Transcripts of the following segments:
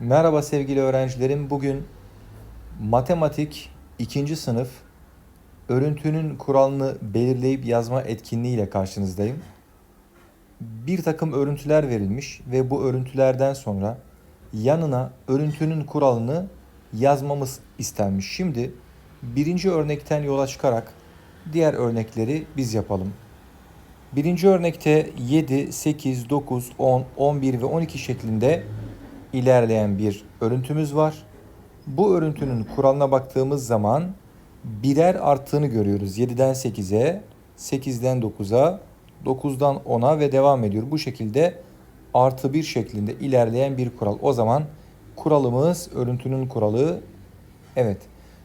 Merhaba sevgili öğrencilerim. Bugün matematik 2. sınıf örüntünün kuralını belirleyip yazma etkinliğiyle karşınızdayım. Bir takım örüntüler verilmiş ve bu örüntülerden sonra yanına örüntünün kuralını yazmamız istenmiş. Şimdi birinci örnekten yola çıkarak diğer örnekleri biz yapalım. Birinci örnekte 7, 8, 9, 10, 11 ve 12 şeklinde ilerleyen bir örüntümüz var. Bu örüntünün kuralına baktığımız zaman birer arttığını görüyoruz. 7'den 8'e, 8'den 9'a, 9'dan 10'a ve devam ediyor. Bu şekilde artı bir şeklinde ilerleyen bir kural. O zaman kuralımız örüntünün kuralı evet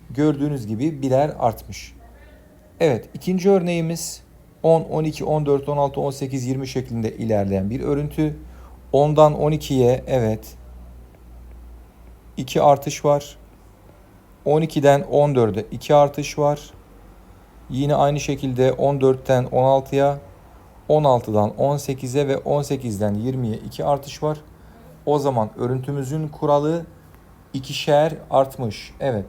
gördüğünüz gibi birer artmış. Evet ikinci örneğimiz 10, 12, 14, 16, 18, 20 şeklinde ilerleyen bir örüntü. 10'dan 12'ye evet 2 artış var. 12'den 14'e 2 artış var. Yine aynı şekilde 14'ten 16'ya, 16'dan 18'e ve 18'den 20'ye 2 artış var. O zaman örüntümüzün kuralı ikişer artmış. Evet.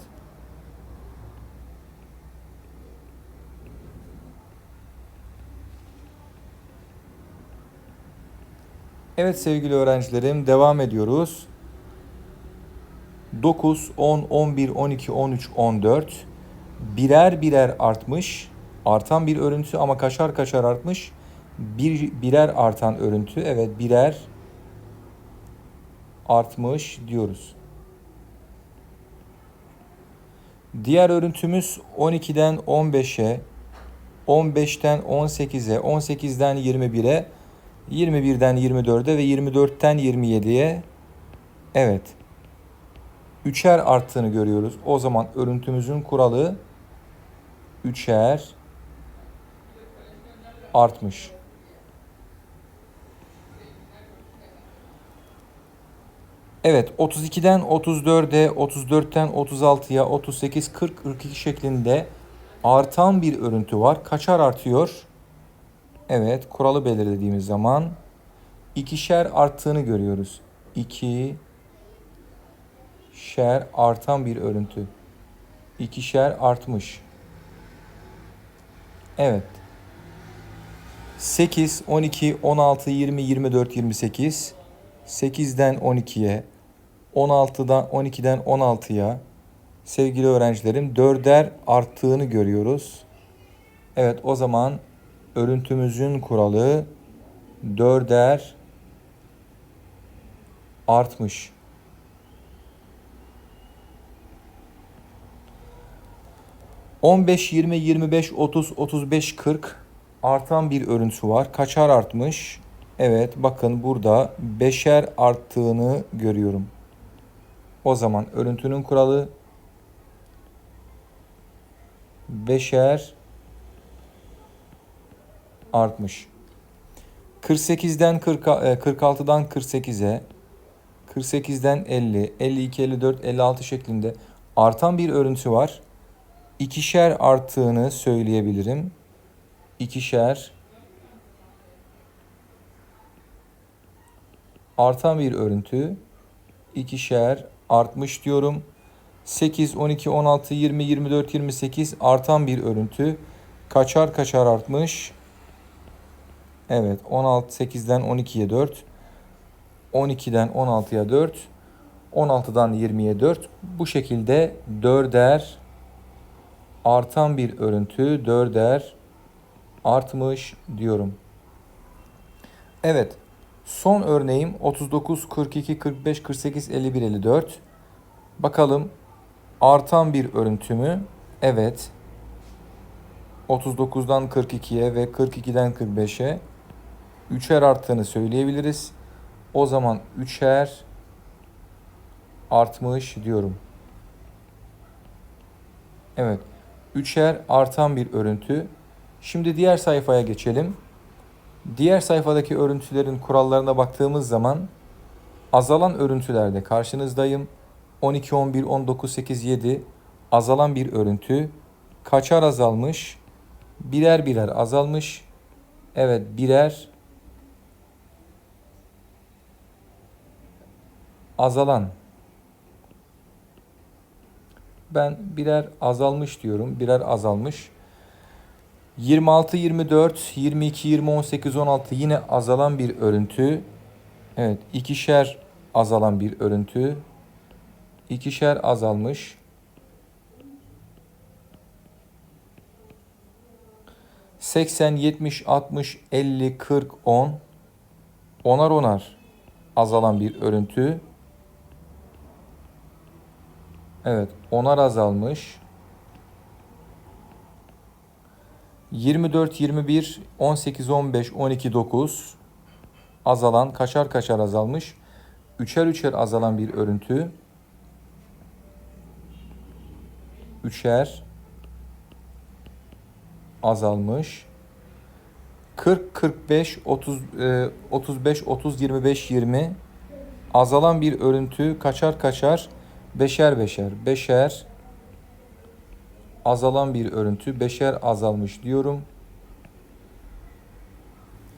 Evet sevgili öğrencilerim devam ediyoruz. 9, 10, 11, 12, 13, 14 birer birer artmış. Artan bir örüntü ama kaçar kaçar artmış. Bir, birer artan örüntü. Evet birer artmış diyoruz. Diğer örüntümüz 12'den 15'e, 15'ten 18'e, 18'den 21'e, 21'den 24'e ve 24'ten 27'ye evet üçer arttığını görüyoruz. O zaman örüntümüzün kuralı üçer artmış. Evet 32'den 34'e, 34'ten 36'ya, 38, 40, 42 şeklinde artan bir örüntü var. Kaçar artıyor? Evet kuralı belirlediğimiz zaman ikişer arttığını görüyoruz. 2 şer artan bir örüntü. İkişer artmış. Evet. 8, 12, 16, 20, 24, 28. 8'den 12'ye, 16'dan 12'den 16'ya sevgili öğrencilerim dörder arttığını görüyoruz. Evet o zaman örüntümüzün kuralı dörder artmış. On beş, yirmi, yirmi beş, otuz, otuz beş, kırk artan bir örüntü var. Kaçar artmış? Evet bakın burada beşer arttığını görüyorum. O zaman örüntünün kuralı beşer artmış. 48'den 40, 46'dan 48'e, 48'den 50, 52, 54, 56 şeklinde artan bir örüntü var. İkişer arttığını söyleyebilirim. İkişer artan bir örüntü. İkişer artmış diyorum. 8, 12, 16, 20, 24, 28 artan bir örüntü. Kaçar kaçar artmış. Evet 16 8'den 12'ye 4. 12'den 16'ya 4. 16'dan 20'ye 4. Bu şekilde dörder artan bir örüntü dörder artmış diyorum. Evet. Son örneğim 39, 42, 45, 48, 51, 54. Bakalım artan bir örüntü mü? Evet. 39'dan 42'ye ve 42'den 45'e üçer arttığını söyleyebiliriz. O zaman üçer artmış diyorum. Evet. Üçer artan bir örüntü. Şimdi diğer sayfaya geçelim. Diğer sayfadaki örüntülerin kurallarına baktığımız zaman azalan örüntülerde karşınızdayım. 12, 11, 19, 8, 7 azalan bir örüntü. Kaçar azalmış? Birer birer azalmış. Evet birer azalan Ben birer azalmış diyorum. Birer azalmış. 26, 24, 22, 20, 18, 16 yine azalan bir örüntü. Evet, ikişer azalan bir örüntü. İkişer azalmış. 80, 70, 60, 50, 40, 10. Onar onar azalan bir örüntü. Evet, onar azalmış. 24, 21, 18, 15, 12, 9 azalan, kaçar kaçar azalmış. Üçer üçer azalan bir örüntü. Üçer azalmış. 40, 45, 30, e, 35, 30, 25, 20 azalan bir örüntü kaçar kaçar beşer beşer beşer azalan bir örüntü beşer azalmış diyorum.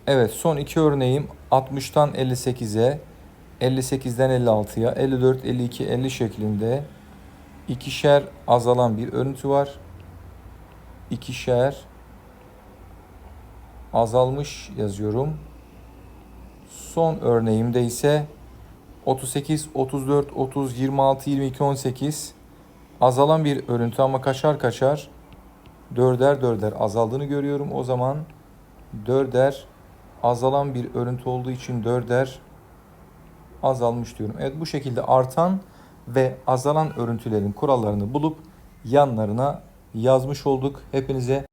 Evet son iki örneğim 60'tan 58'e 58'den 56'ya 54 52 50 şeklinde ikişer azalan bir örüntü var. İkişer azalmış yazıyorum. Son örneğimde ise 38, 34, 30, 26, 22, 18 azalan bir örüntü ama kaçar kaçar dörder dörder azaldığını görüyorum. O zaman dörder azalan bir örüntü olduğu için dörder azalmış diyorum. Evet bu şekilde artan ve azalan örüntülerin kurallarını bulup yanlarına yazmış olduk. Hepinize